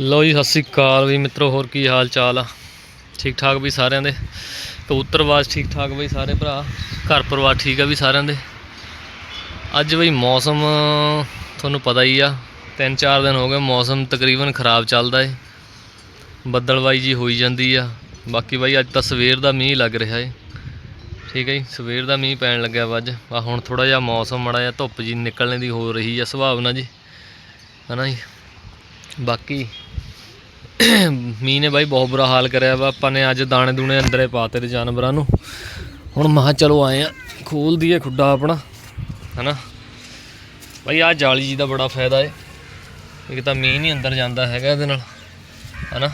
ਲਓ ਜੀ, ਸਤਿ ਸ੍ਰੀ ਅਕਾਲ ਵੀ ਮਿੱਤਰੋ, ਹੋਰ ਕੀ ਹਾਲ ਚਾਲ ਆ? ਠੀਕ ਠਾਕ ਵੀ ਸਾਰਿਆਂ ਦੇ? ਕਬੂਤਰਵਾਜ ਠੀਕ ਠਾਕ ਬਈ ਸਾਰੇ ਭਰਾ? ਘਰ ਪਰਿਵਾਰ ਠੀਕ ਆ ਵੀ ਸਾਰਿਆਂ ਦੇ? ਅੱਜ ਬਈ ਮੌਸਮ ਤੁਹਾਨੂੰ ਪਤਾ ਹੀ ਆ, ਤਿੰਨ ਚਾਰ ਦਿਨ ਹੋ ਗਏ ਮੌਸਮ ਤਕਰੀਬਨ ਖਰਾਬ ਚੱਲਦਾ ਏ। ਬੱਦਲਵਾਈ ਜੀ ਹੋਈ ਜਾਂਦੀ ਆ। ਬਾਕੀ ਬਾਈ ਅੱਜ ਤਾਂ ਸਵੇਰ ਦਾ ਮੀਂਹ ਲੱਗ ਰਿਹਾ ਏ। ਠੀਕ ਹੈ ਜੀ, ਸਵੇਰ ਦਾ ਮੀਂਹ ਪੈਣ ਲੱਗਿਆ ਵਾ ਅੱਜ। ਆ ਹੁਣ ਥੋੜਾ ਜਿਹਾ ਮੌਸਮ, ਮੜਾ ਜਿਹਾ ਧੁੱਪ ਜੀ ਨਿਕਲਣ ਦੀ ਹੋ ਰਹੀ ਆ ਸੁਭਾਵਨਾ ਜੀ। ਹਨਾ ਜੀ? ਬਾਕੀ ਮੀਂਹ ਨੇ ਬਾਈ ਬਹੁਤ ਬੁਰਾ ਹਾਲ ਕਰਿਆ ਵਾ। ਆਪਾਂ ਨੇ ਅੱਜ ਦਾਣੇ ਦੂਣੇ ਅੰਦਰੇ ਪਾਤੇ ਤੇ ਜਾਨਵਰਾਂ ਨੂੰ। ਹੁਣ ਮਹਾ ਚਲੋ ਆਏ ਆ। ਖੋਲ ਦਈਏ ਖੁੱਡਾ ਆਪਣਾ, ਹਨਾ? ਬਾਈ ਆ ਜਾਲੀ ਜੀ ਦਾ ਬੜਾ ਫਾਇਦਾ ਏ। ਇੱਕ ਤਾਂ ਮੀਂਹ ਨਹੀਂ ਅੰਦਰ ਜਾਂਦਾ ਹੈਗਾ ਇਹਦੇ ਨਾਲ, ਹਨਾ?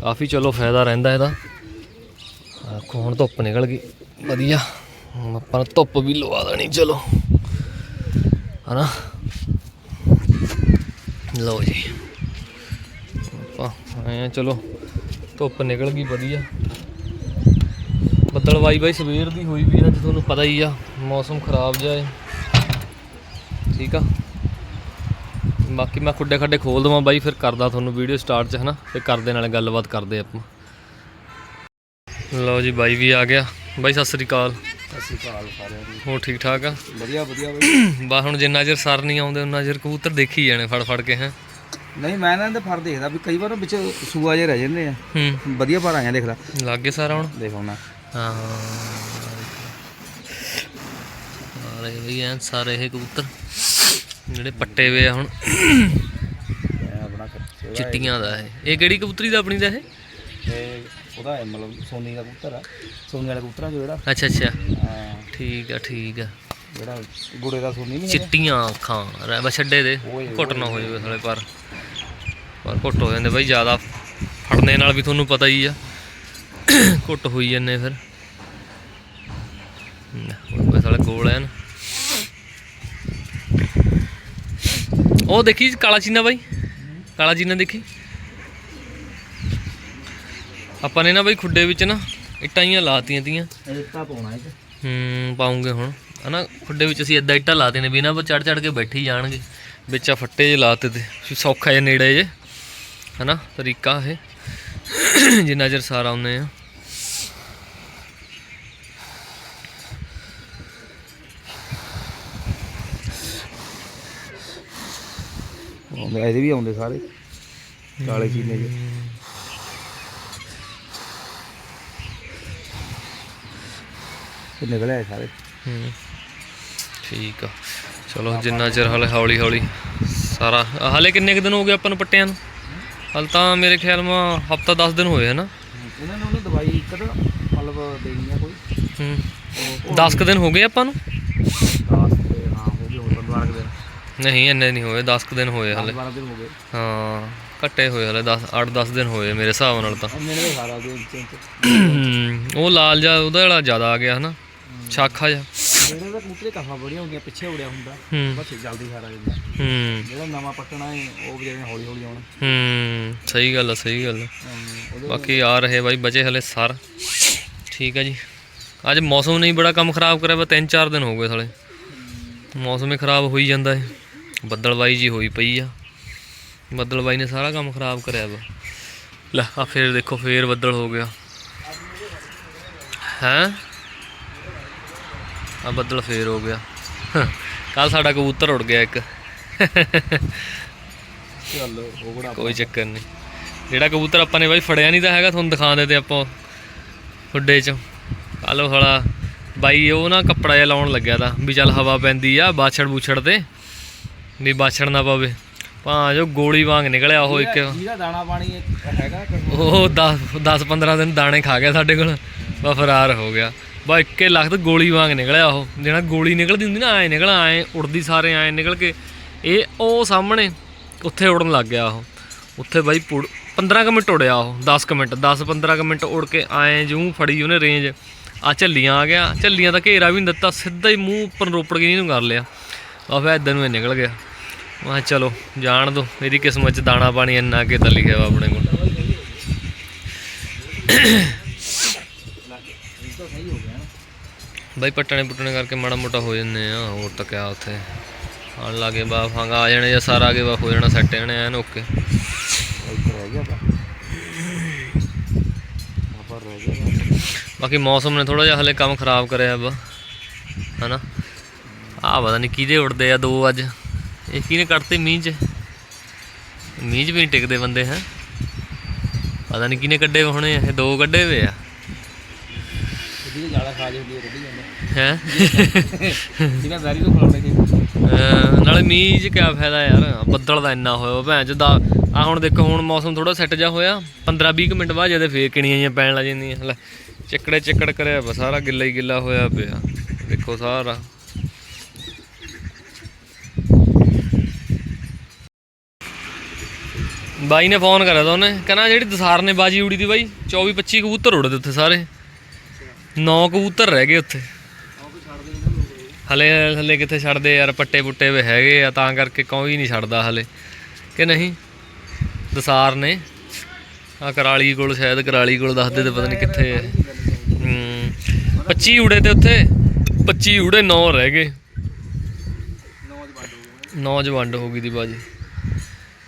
ਕਾਫੀ ਚਲੋ ਫਾਇਦਾ ਰਹਿੰਦਾ ਇਹਦਾ। ਆਖੋ ਹੁਣ ਧੁੱਪ ਨਿਕਲ ਗਈ। ਵਧੀਆ। ਆਪਾਂ ਨੇ ਧੁੱਪ ਵੀ ਲਵਾ ਦੇਣੀ, ਚਲੋ। ਹਨਾ? ਲਓ ਜੀ। ਆਪਾਂ ਆਏ ਆ ਚਲੋ ਧੁੱਪ ਨਿਕਲ ਗਈ ਵਧੀਆ। ਬੱਦਲਵਾਈ ਬਾਈ ਸਵੇਰ ਦੀ ਹੋਈ ਵੀ ਅੱਜ ਤੁਹਾਨੂੰ ਪਤਾ ਹੀ ਆ ਮੌਸਮ ਖਰਾਬ ਹੈ ਠੀਕ ਆ? ਬਾਕੀ ਮੈਂ ਖੁੱਡੇ ਖੱਡੇ ਖੋਲ ਦਵਾਂ ਬਾਈ ਫਿਰ ਕਰਦਾ ਤੁਹਾਨੂੰ ਵੀਡੀਓ ਸਟਾਰਟ ਚ ਹਨਾ? ਤੇ ਕਰਦੇ ਨਾਲੇ ਗੱਲਬਾਤ ਕਰਦੇ ਆਪਾਂ। ਲਓ ਜੀ ਬਾਈ ਵੀ ਆ ਗਿਆ। ਬਾਈ ਸਤਿ ਸ੍ਰੀ ਅਕਾਲ। ਸਤਿ ਸ਼੍ਰੀ ਅਕਾਲ ਸਾਰਿਆਂ ਨੂੰ। ਹੋਰ ਠੀਕ ਠਾਕ ਆ? ਵਧੀਆ ਵਧੀਆ ਬਈ। ਬਾ ਹੁਣ ਜਿੰਨਾ ਚਿਰ ਸਰ ਨਹੀਂ ਆਉਂਦੇ ਉਹਨਾਂ ਚਿਰ ਕਬੂਤਰ ਦੇਖੀ ਜਾਣੇ ਫੜ ਫੜ ਕੇ ਹੈ? ਨਹੀਂ ਮੈਂ ਨਾ ਇਹਦਾ ਫਰ ਦੇਖਦਾ ਵੀ ਕਈ ਵਾਰ ਵਿੱਚ ਸੂਆ ਜੇ ਰਹਿ ਜਾਂਦੇ ਆ। ਹੂੰ। ਵਧੀਆ ਪਰ ਆਇਆ ਦੇਖ ਲੈ ਲੱਗੇ ਸਾਰਾ ਹੁਣ? ਦੇਖ ਹੁਣ। ਹਾਂ। ਸਾਰੇ ਵੀ ਐਨ ਸਾਰੇ ਇਹ ਕਬੂਤਰ ਜਿਹੜੇ ਪੱਟੇ ਵੇ ਆ ਹੁਣ। ਚਿੱਟੀਆਂ ਦਾ ਇਹ। ਇਹ ਕਿਹੜੀ ਕਬੂਤਰੀ ਦਾ ਆਪਣੀ ਦਾ ਇਹ? ਉਹਦਾ ਹੈ ਮਤਲਬ ਸੋਨੀ ਦਾ ਕਬੂਤਰ ਆ। ਸੋਨੀ ਵਾਲਾ ਕਬੂਤਰਾਂ ਜਿਹੜਾ। ਅੱਛਾ ਅੱਛਾ। ਹਾਂ, ਠੀਕ ਆ ਠੀਕ ਆ। ਜਿਹੜਾ ਗੁੜੇ ਦਾ ਸੋਨੀ ਨਹੀਂ ਚਿੱਟੀਆਂ ਅੱਖਾਂ ਬਸ ਛੱਡੇ ਦੇ। ਘੁੱਟ ਨਾ ਹੋ ਜਾਵੇ ਸਾਲੇ ਪਰ। ਪਰ ਘੁੱਟ ਹੋ ਜਾਂਦੇ ਬਾਈ ਜ਼ਿਆਦਾ ਫੜਨੇ ਨਾਲ ਵੀ ਤੁਹਾਨੂੰ ਪਤਾ ਹੀ ਆ। ਘੁੱਟ ਹੋਈ ਜਾਂਦੇ ਫਿਰ। ਕੋਈ ਸਾਲੇ ਗੋਲ ਐਨ। ਉਹ ਦੇਖੀ ਕਾਲਾ ਚੀਨਾ ਬਾਈ? ਕਾਲਾ ਚੀਨਾ ਦੇਖੀ? ਆਪਾਂ ਨੇ ਨਾ ਬਾਈ ਖੁੱਡੇ ਵਿੱਚ ਨਾ ਇੱਟਾਂ ਹੀ ਲਾਤੀਆਂ ਤੀਆਂ। ਰੇਤਾ ਪਾਉਣਾ ਇਹ ਹੂੰ ਪਾਉਂਗੇ ਹੁਣ। ਹਨਾ ਖੁੱਡੇ ਵਿੱਚ ਅਸੀਂ ਇਦਾਂ ਇੱਟਾਂ ਲਾਤੇ ਨੇ ਵੀ ਇਹਨਾਂ ਪਰ ਚੜ ਚੜ ਕੇ ਬੈਠੇ ਜਾਣਗੇ। ਵਿੱਚ ਆ ਫੱਟੇ ਜੇ ਲਾਤੇ ਤੇ ਸੌਖਾ ਜਿਹਾ ਨੇੜੇ ਜੇ। ਹਨਾ ਤਰੀਕਾ ਇਹ। ਜਿੰਨਾ ਚਿਰ ਸਾਰ ਆਉਂਦੇ ਆ। ਆਉਂਦੇ ਇਹਦੇ ਵੀ ਆਉਂਦੇ ਸਾਰੇ। ਕਾਲੇ ਚੀਨੇ ਜੇ ਇਹ ਨਿਕਲੇ ਆਏ ਸਾਰੇ। ਹੂੰ। ਠੀਕ ਆ। ਚਲੋ ਜਿੰਨਾ ਚਿਰ ਹਲੇ ਹੌਲੀ ਹੌਲੀ ਸਾਰਾ ਹਲੇ ਕਿੰਨੇ ਕੁ ਦਿਨ ਹੋ ਗਏ ਆਪਾਂ ਨੂੰ ਪੱਟਿਆਂ ਨੂੰ? ਹਲ ਤਾਂ ਮੇਰੇ ਖਿਆਲ ਮਾ ਹਫਤਾ 10 ਦਿਨ ਹੋਏ ਹਨਾ ਇਹਨਾਂ ਨੇ ਉਹਨੇ ਦਵਾਈ ਇੱਕ ਤਾਂ ਮਤਲਬ ਦੇਣੀ ਆ ਕੋਈ। ਹੂੰ। 10 ਕੁ ਦਿਨ ਹੋ ਗਏ ਆਪਾਂ ਨੂੰ? 10 ਤੇ ਹਾਂ ਹੋ ਗਏ ਹੁਣ 12 ਦਿਨ। ਨਹੀਂ ਇੰਨੇ ਨਹੀਂ ਹੋਏ 10 ਕੁ ਦਿਨ ਹੋਏ ਹਲੇ। 12 ਦਿਨ ਹੋ ਗਏ। ਹਾਂ ਘੱਟੇ ਹੋਏ ਹਲੇ 10 8-10 ਦਿਨ ਹੋਏ ਮੇਰੇ ਹਿਸਾਬ ਨਾਲ ਤਾਂ। ਉਹ ਲਾਲ ਜਿਹਾ ਉਹਦਾ ਵਾਲਾ ਜ਼ਿਆਦਾ ਆ ਗਿਆ ਹਨਾ। ਸ਼ਾਖਾ ਜਿਹਾ। ਜਿਹੜੇ ਦਾ ਕਬੂਤਰੇ ਕਾਫਾ ਬੜੀਆਂ ਹੁੰਦੀਆਂ ਪਿੱਛੇ ਉੜਿਆ ਹੁੰਦਾ। ਹੂੰ। ਬਸ ਜਲਦੀ ਸਾਰਾ ਜਾਂਦਾ। ਹੂੰ। ਜਿਹੜਾ ਨਵਾਂ ਪੱਟਣਾ ਹੈ ਉਹ ਵੀ ਜਿਵੇਂ ਹੌਲੀ ਹੌਲੀ ਆਉਣਾ। ਹੂੰ ਸਹੀ ਗੱਲ ਆ ਸਹੀ ਗੱਲ ਆ। ਅਮ, ਉਹਦੇ ਬਾਕੀ ਆ ਰਹੇ ਬਾਈ ਬਚੇ ਹਲੇ ਸਰ। ਠੀਕ ਆ ਜੀ। ਅੱਜ ਮੌਸਮ ਨਹੀਂ ਬੜਾ ਕੰਮ ਖਰਾਬ ਕਰਿਆ ਵਾ ਤਿੰਨ ਚਾਰ ਦਿਨ ਹੋ ਗਏ ਸਾਲੇ। ਮੌਸਮ ਹੀ ਖਰਾਬ ਹੋਈ ਜਾਂਦਾ ਹੈ ਬੱਦਲਵਾਈ ਜੀ ਹੋਈ ਪਈ ਆ। ਬੱਦਲਵਾਈ ਨੇ ਸਾਰਾ ਕੰਮ ਖਰਾਬ ਕਰਿਆ ਵਾ। ਲੈ ਆ ਫੇਰ ਦੇਖੋ ਫੇਰ ਬੱਦਲ ਹੋ ਗਿਆ। ਹੈ? ਆ ਬੱਦਲ ਫੇਰ ਹੋ ਗਿਆ। ਕੱਲ ਸਾਡਾ ਕਬੂਤਰ ਉੜ ਗਿਆ ਇੱਕ। ਚੱਲ ਉਹ ਬੜਾ ਕੋਈ ਚੱਕਰ ਨਹੀਂ। ਜਿਹੜਾ ਕਬੂਤਰ ਆਪਾਂ ਨੇ ਬਾਈ ਫੜਿਆ ਨਹੀਂ ਤਾਂ ਹੈਗਾ ਤੁਹਾਨੂੰ ਦਿਖਾ ਦਿੰਦੇ ਆਪਾਂ ਖੁੱਡੇ 'ਚ। ਕੱਲ ਹਲਾ ਬਾਈ ਉਹ ਨਾ ਕੱਪੜਾ ਜਿਹਾ ਲਾਉਣ ਲੱਗਿਆ ਤਾਂ ਵੀ ਚੱਲ ਹਵਾ ਪੈਂਦੀ ਆ ਬਾਛੜ ਬੂਛੜ ਤੇ ਵੀ ਬਾਛੜ ਨਾ ਪਵੇ। ਭਾਂ ਜੋ ਗੋਲੀ ਵਾਂਗ ਨਿਕਲਿਆ ਉਹ ਇੱਕ। ਜਿਹਦਾ ਦਾਣਾ ਪਾਣੀ ਇੱਕ ਹੈਗਾ ਕਿ ਉਹ 10 10 15 ਦਿਨ ਦਾਣੇ ਖਾ ਗਿਆ ਸਾਡੇ ਕੋਲ ਬਾ ਫਰਾਰ ਹੋ ਗਿਆ। ਬਾ ਇੱਕੇ ਲੱਖ ਗੋਲੀ ਵਾਂਗ ਨਿਕਲਿਆ ਉਹ। ਜਿਹੜਾ ਗੋਲੀ ਨਿਕਲਦੀ ਹੁੰਦੀ ਨਾ, ਐ ਨਿਕਲ, ਐ ਉੜਦੀ ਸਾਰੇ ਐ ਨਿਕਲ ਕੇ। ਇਹ ਉਹ ਸਾਹਮਣੇ ਉੱਥੇ ਉੜਨ ਲੱਗ ਗਿਆ ਉਹ। ਉੱਥੇ ਬਾਈ ਪੁੜ 15 ਕੁ ਮਿੰਟ ਉੜਿਆ ਉਹ 10 ਕੁ ਮਿੰਟ 10 15 ਕੁ ਮਿੰਟ ਉੜ ਕੇ ਐ ਜੂੰ ਫੜੀ ਉਹਨੇ ਰੇਂਜ ਆ ਝੱਲੀਆਂ ਆ ਗਿਆ। ਝੱਲੀਆਂ ਦਾ ਘੇਰਾ ਵੀ ਨਹੀਂ ਦਿੱਤਾ, ਸਿੱਧਾ ਹੀ ਮੂੰਹ ਉੱਪਰ ਰੋਪੜ ਕੇ ਨਹੀਂ ਕਰ ਲਿਆ। ਆ ਫਿਰ ਨੂੰ ਇਹ ਨਿਕਲ ਗਿਆ। ਮੈਂ ਕਿਹਾ ਚਲੋ, ਜਾਣ ਦੋ। ਮੇਰੀ ਕਿਸਮਤ ਚ ਦਾਣਾ ਪਾਣੀ ਇੰਨਾ ਅੱਗੇ ਤਾਂ ਲਿਖਿਆ ਵਾ ਆਪਣੇ ਕੋਲ। ਸਹੀ ਹੋ ਗਿਆ ਨਾ ਬਾਈ ਪੱਟਣੇ ਪੁੱਟਣੇ ਕਰਕੇ ਮਾੜਾ ਮੋਟਾ ਹੋ ਜੰਨੇ ਆ ਹੋਰ ਤਾਂ ਕਿਆ ਉੱਥੇ। ਆਣ ਲਾਗੇ ਬਾ ਫੰਗ ਆ ਜਾਣੇ ਜਾਂ ਸਾਰਾ ਕੇ ਬਾ ਹੋ ਜਾਣਾ ਸੈੱਟ ਜਾਣੇ ਐਨ ਓਕੇ। ਇੱਕ ਰਹਿ ਗਿਆ ਤਾਂ ਆਪਾਂ ਰਹਿ ਗਿਆ ਬਾਕੀ ਮੌਸਮ ਨੇ ਥੋੜਾ ਜਿਹਾ ਹਲੇ ਕੰਮ ਖਰਾਬ ਕਰਿਆ ਵਾ ਹਨਾ? ਆ ਪਤਾ ਨਹੀਂ ਕਿਹਦੇ ਉੜਦੇ ਆ ਦੋ ਅੱਜ। ਇਹ ਕਿਹਨੇ ਕੱਢਤੇ ਮੀਂਹ 'ਚ? ਮੀਂਹ 'ਚ ਵੀ ਨਹੀਂ ਟਿਕਦੇ ਬੰਦੇ ਹੈ? ਪਤਾ ਨਹੀਂ ਕਿਹਨੇ ਕੱਢੇ ਹੋਣੇ ਇਹ ਦੋ ਕੱਢੇ ਵੇ ਆ। ਹੈ ਜਾਂਦਾ। ਹੈ? ਵੈਰੀ ਖਲਾਉਣੇ ਨਾਲੇ ਮੀਂਹ 'ਚ ਕਿਆ ਫਾਇਦਾ ਯਾਰ ਬੱਦਲ ਦਾ ਇੰਨਾ ਹੋਇਆ ਵਾ ਭੈਣ ਚ ਦਾ ਆ ਹੁਣ ਦੇਖੋ ਹੁਣ ਮੌਸਮ ਥੋੜਾ ਸੈੱਟ ਜਾ ਹੋਇਆ 15 20 ਮਿੰਟ ਬਾਅਦ ਜਦੇ ਫੇਰ ਕਿਣੀਆਂ ਜਿਹੀਆਂ ਪੈਣ ਲੱਗ ਜਾਂਦੀਆਂ। ਲੈ ਚੱਕੜੇ ਚੱਕੜ ਕਰਿਆ ਵਾ ਸਾਰਾ ਗਿੱਲਾ ਹੀ ਗਿੱਲਾ ਹੋਇਆ ਪਿਆ। ਦੇਖੋ ਸਾਰਾ। ਬਾਈ ਨੇ ਫੋਨ ਕਰਿਆ ਤਾ ਉਹਨੇ ਕਹਿੰਦਾ ਜਿਹੜੀ ਦਸਾਰ ਨੇ ਬਾਜੀ ਉੜੀ ਦੀ ਬਾਈ 24 25 ਕਬੂਤਰ ਉੜਦੇ ਉੱਥੇ ਸਾਰੇ। ਨੌ ਕਬੂਤਰ ਰਹਿ ਗਏ ਉੱਥੇ। ਹਲੇ ਹਲੇ ਕਿੱਥੇ ਛੱਡਦੇ ਯਾਰ, ਪੱਟੇ ਪੁੱਟੇ ਵੇ ਹੈਗੇ ਆ, ਤਾਂ ਕਰਕੇ ਕੋਈ ਨਹੀਂ ਛੱਡਦਾ ਹਲੇ। ਕਿ ਨਹੀਂ? ਦਸਾਰ ਨੇ। ਆ ਕਰਾਲੀ ਕੋਲ, ਸ਼ਾਇਦ ਕਰਾਲੀ ਕੋਲ ਦੱਸਦੇ ਤੇ ਪਤਾ ਨਹੀਂ ਕਿੱਥੇ ਹੈ ਹੂੰ 25 ਉੜੇ ਤੇ ਉੱਥੇ। 25 ਉੜੇ 9 ਰਹਿ ਗਏ। 9 ਚ ਵੰਡ ਹੋ ਗਈ ਦੀ ਬਾਜੀ।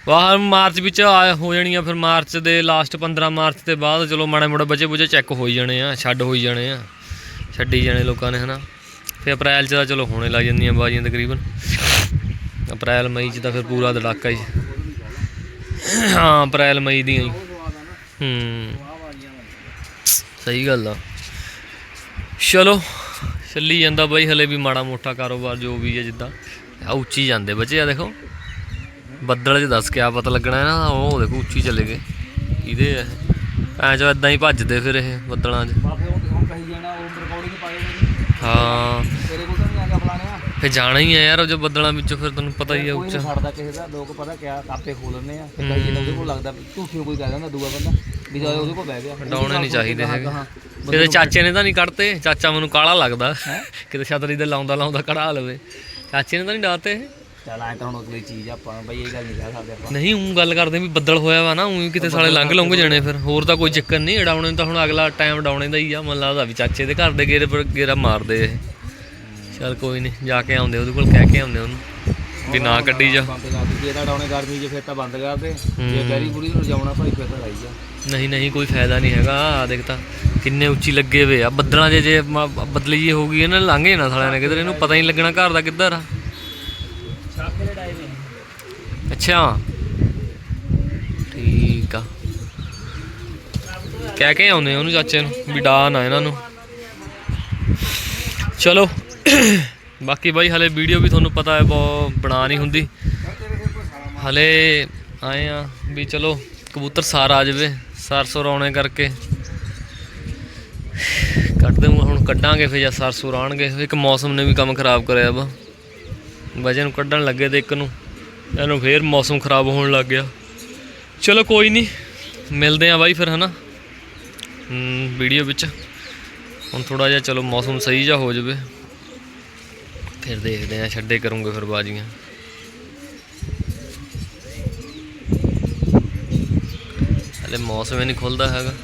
ਵਾਹ, ਮਾਰਚ ਵਿੱਚ ਆ ਹੋ ਜਾਣੀ ਆ ਫਿਰ ਮਾਰਚ ਦੇ ਲਾਸਟ 15 ਮਾਰਚ ਤੇ ਬਾਅਦ ਚਲੋ ਮਾੜਾ ਮੋੜੇ ਬਚੇ ਬੁਝੇ ਚੈੱਕ ਹੋਈ ਜਾਣੇ ਆ, ਛੱਡ ਹੋਈ ਜਾਣੇ ਆ, ਛੱਡੀ ਜਾਣੇ ਲੋਕਾਂ ਨੇ ਹਨਾ। ਫਿਰ ਅਪ੍ਰੈਲ ਚ ਤਾਂ ਚਲੋ ਹੋਣੇ ਲੱਗ ਜਾਂਦੀਆਂ ਬਾਜੀਆਂ ਤਕਰੀਬਨ। ਅਪ੍ਰੈਲ, ਮਈ ਚ ਤਾਂ ਫਿਰ ਪੂਰਾ ਧੜਾਕਾ ਹੀ। ਹਾਂ, ਅਪ੍ਰੈਲ, ਮਈ ਦੀਆਂ ਹੀ। ਹੂੰ। ਸਹੀ ਗੱਲ ਆ। ਚਲੋ, ਚੱਲੀ ਜਾਂਦਾ ਬਾਈ, ਹਲੇ ਵੀ ਮਾੜਾ ਮੋਟਾ ਕਾਰੋਬਾਰ ਜੋ ਵੀ ਹੈ ਜਿੱਦਾਂ। ਆ ਉੱਚੀ ਜਾਂਦੇ ਬੱਚੇ ਆ ਦੇਖੋ। ਬੱਦਲ 'ਚ ਦੱਸ ਕਿਆ ਪਤਾ ਲੱਗਣਾ ਹੈ ਨਾ ਉਹ ਦੇਖੋ ਉੱਚੀ ਚਲੇ ਗਏ। ਇਹਦੇ ਆ ਐ ਚੋ ਇਦਾਂ ਹੀ ਭੱਜਦੇ ਫਿਰ ਇਹ ਬੱਦਲਾਂ 'ਚ। ਬਾਪੇ ਹੁਣ ਹੁਣ ਕਹੀ ਜਾਣਾ ਉਹ ਰਿਕਾਰਡਿੰਗ ਪਾਏ ਹੋਏ ਹਾਂ। ਤੇਰੇ ਕੋਲ ਤਾਂ ਨਹੀਂ ਆ ਗਿਆ ਫਲਾਣਿਆ। ਫਿਰ ਜਾਣਾ ਹੀ ਹੈ ਯਾਰ ਜੋ ਬੱਦਲਾਂ ਵਿੱਚੋਂ ਫਿਰ ਤੁਹਾਨੂੰ ਪਤਾ ਹੀ ਆ ਕੋਈ ਉੱਚਾ। ਨਹੀਂ ਛੱਡਦਾ ਕਿਸੇ ਦਾ ਲੋਕ ਪਤਾ ਕਿਆ ਕਾਪੇ ਖੋਲ ਲੈਂਦੇ ਆ। ਫਿਰ ਕਹੀ ਜਾਂਦਾ ਉਹਦੇ ਕੋਲ ਲੱਗਦਾ ਝੂਠੀ ਕੋਈ ਕਹਿ ਦਿੰਦਾ ਦੂਆ ਬੰਦਾ ਵੀ ਜਾ ਉਹਦੇ ਕੋਲ ਬਹਿ ਗਿਆ। ਡਾਉਣੇ ਨਹੀਂ ਚਾਹੀਦੇ ਹੈਗੇ। ਇਹਦੇ ਚਾਚੇ ਨੇ ਤਾਂ ਨਹੀਂ ਕੱਢਤੇ ਚਾਚਾ ਮੈਨੂੰ ਕਾਲਾ ਲੱਗਦਾ। ਕਿਤੇ ਛਤਰੀ ਤੇ ਲਾਉਂਦਾ ਲਾਉਂਦਾ ਕਢਾ ਲਵੇ। ਚਾਚੇ ਨੇ ਤਾਂ ਨਹੀਂ ਡਾਤੇ ਚੱਲ ਐ ਤਾਂ ਹੁਣ ਅਗਲੀ ਚੀਜ਼ ਆ, ਆਪਾਂ ਬਈ ਇਹ ਗੱਲ ਨਹੀਂ ਕਹਿ ਸਕਦੇ ਆਪਾਂ। ਨਹੀਂ ਉਹ ਗੱਲ ਕਰਦੇ ਵੀ ਬੱਦਲ ਹੋਇਆ ਵਾ ਨਾ ਉਹ ਕਿਤੇ ਸਾਲੇ ਲੰਘ ਲੰਘ ਜਾਣੇ ਫਿਰ। ਹੋਰ ਤਾਂ ਕੋਈ ਚੱਕਰ ਨਹੀਂ ਡਾਉਣੇ ਨੂੰ ਤਾਂ ਹੁਣ ਅਗਲਾ ਟਾਈਮ ਡਾਉਣੇ ਦਾ ਹੀ ਆ ਮਨ ਲੱਗਦਾ ਵੀ ਚਾਚੇ ਦੇ ਘਰ ਦੇ ਗੇਰੇ ਪਰ ਗੇਰਾ ਮਾਰਦੇ ਇਹ। ਚੱਲ ਕੋਈ ਨਹੀਂ ਜਾ ਕੇ ਆਉਂਦੇ ਉਹਦੇ ਕੋਲ ਕਹਿ ਕੇ ਆਉਂਦੇ ਉਹਨੂੰ ਵੀ ਨਾ ਕੱਢੀ ਜਾ। ਬੰਦ ਕਰ ਦਿੱਤੀ ਇਹਦਾ ਡਾਉਣੇ ਗਰਮੀ ਜੇ ਫਿਰ ਤਾਂ ਬੰਦ ਕਰ ਦੇ। ਜੇ ਗੈਰੀ ਬੁਰੀ ਨੂੰ ਜਾਉਣਾ ਭਾਈ ਫਿਰ ਤਾਂ ਲਾਈ ਜਾ। ਨਹੀਂ ਨਹੀਂ ਕੋਈ ਫਾਇਦਾ ਨਹੀਂ ਹੈਗਾ ਆ ਦੇਖ ਤਾਂ ਕਿੰਨੇ ਉੱਚੀ ਲੱਗੇ ਵੇ ਆ। ਬੱਦਲਾਂ ਜੇ ਜੇ ਬਦਲੀ ਜੀ ਹੋ ਗਈ ਇਹਨਾਂ ਲੰਘ ਜਾਣਾ ਸਾਲਿਆਂ ਨੇ ਕਿਧਰ ਇਹਨੂੰ ਪਤਾ ਹੀ ਨਹੀਂ ਲੱਗਣਾ ਘਰ ਦਾ ਕਿੱਧਰ ਆ। ਅੱਛਾ। ਠੀਕ ਆ। ਕਹਿ ਕੇ ਆਉਂਦੇ ਉਹਨੂੰ ਚਾਚੇ ਨੂੰ, ਵੀ ਡਾ ਨਾ ਇਹਨਾਂ ਨੂੰ। ਚਲੋ। ਬਾਕੀ ਬਾਈ, ਹਲੇ ਵੀਡੀਓ ਵੀ ਤੁਹਾਨੂੰ ਪਤਾ ਹੈ ਬਹੁਤ ਬਣਾ ਨਹੀਂ ਹੁੰਦੀ। ਹਲੇ ਆਏ ਆ ਵੀ ਚਲੋ, ਕਬੂਤਰ ਸਾਰ ਆ ਜਾਵੇ ਸਰਸੋਂ ਆਉਣੇ ਕਰਕੇ। ਕੱਢ ਦੂੰਗਾ ਹੁਣ ਕੱਢਾਂਗੇ ਫਿਰ ਜਾਂ ਸਰਸੋਂ ਆਉਣਗੇ। ਇੱਕ ਮੌਸਮ ਨੇ ਵੀ ਕੰਮ ਖਰਾਬ ਕਰਿਆ ਵਾ। ਵਜਨ ਨੂੰ ਕੱਢਣ ਲੱਗੇ ਤੇ ਇੱਕ ਨੂੰ। ਇਹਨੂੰ ਫੇਰ ਮੌਸਮ ਖਰਾਬ ਹੋਣ ਲੱਗ ਗਿਆ। ਚਲੋ ਕੋਈ ਨਹੀਂ ਮਿਲਦੇ ਆ ਬਾਈ ਫਿਰ ਹਨਾ? ਹਮ, ਵੀਡੀਓ ਵਿੱਚ। ਹੁਣ ਥੋੜਾ ਜਿਹਾ ਚਲੋ ਮੌਸਮ ਸਹੀ ਜਿਹਾ ਹੋ ਜਾਵੇ। ਫਿਰ ਦੇਖਦੇ ਆ ਛੱਡੇ ਕਰੂੰਗੇ ਫਿਰ ਬਾਜੀਆਂ। ਹਲੇ ਮੌਸਮ ਹੀ ਨਹੀਂ ਖੁੱਲਦਾ ਹੈਗਾ।